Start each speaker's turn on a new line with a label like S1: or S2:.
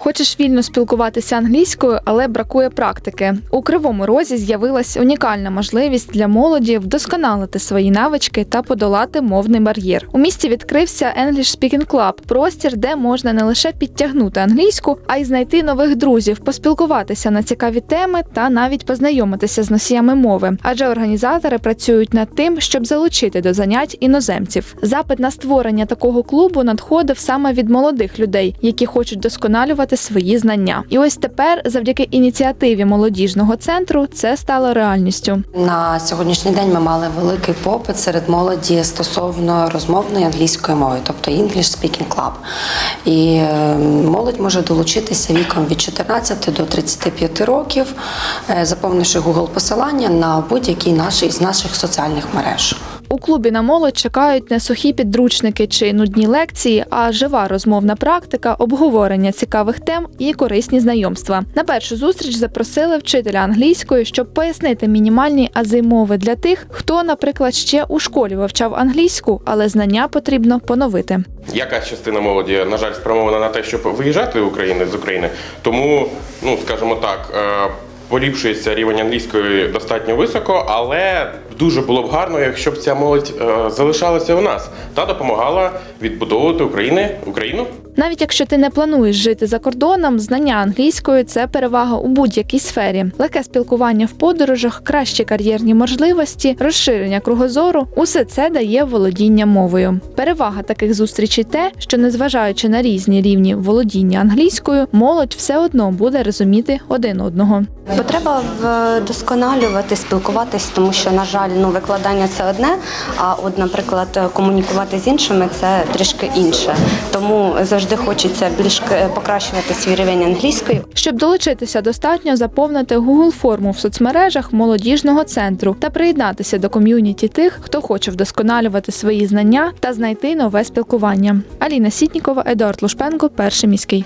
S1: Хочеш вільно спілкуватися англійською, але бракує практики. У кривому розі з'явилась унікальна можливість для молоді вдосконалити свої навички та подолати мовний бар'єр. У місті відкрився English Speaking Club – простір, де можна не лише підтягнути англійську, а й знайти нових друзів, поспілкуватися на цікаві теми та навіть познайомитися з носіями мови. Адже організатори працюють над тим, щоб залучити до занять іноземців. Запит на створення такого клубу надходив саме від молодих людей, які хочуть досконалювати свої знання. І ось тепер, завдяки ініціативі молодіжного центру, це стало реальністю.
S2: На сьогоднішній день ми мали великий попит серед молоді стосовно розмовної англійської мови, тобто English Speaking Club. І е, молодь може долучитися віком від 14 до 35 років, е, заповнивши Google посилання на будь-який наш із наших соціальних мереж.
S1: У клубі на молодь чекають не сухі підручники чи нудні лекції, а жива розмовна практика, обговорення цікавих тем і корисні знайомства. На першу зустріч запросили вчителя англійської, щоб пояснити мінімальні ази мови для тих, хто, наприклад, ще у школі вивчав англійську, але знання потрібно поновити.
S3: Якась частина молоді, на жаль, спрямована на те, щоб виїжджати України з України. Тому, ну скажімо так, е, поліпшується рівень англійської достатньо високо, але дуже було б гарно, якщо б ця молодь е, залишалася у нас та допомагала відбудовувати України Україну.
S1: Навіть якщо ти не плануєш жити за кордоном, знання англійської це перевага у будь-якій сфері. Легке спілкування в подорожах, кращі кар'єрні можливості, розширення кругозору усе це дає володіння мовою. Перевага таких зустрічей те, що незважаючи на різні рівні володіння англійською, молодь все одно буде розуміти один одного.
S4: Потреба вдосконалювати, спілкуватись, тому що, на жаль, ну викладання це одне, а от, наприклад, комунікувати з іншими це трішки інше. Тому завжди хочеться більш покращувати свій рівень англійської.
S1: Щоб долучитися, достатньо заповнити Google форму в соцмережах молодіжного центру та приєднатися до ком'юніті тих, хто хоче вдосконалювати свої знання та знайти нове спілкування. Аліна Сітнікова, Едуард Лушпенко, перший міський.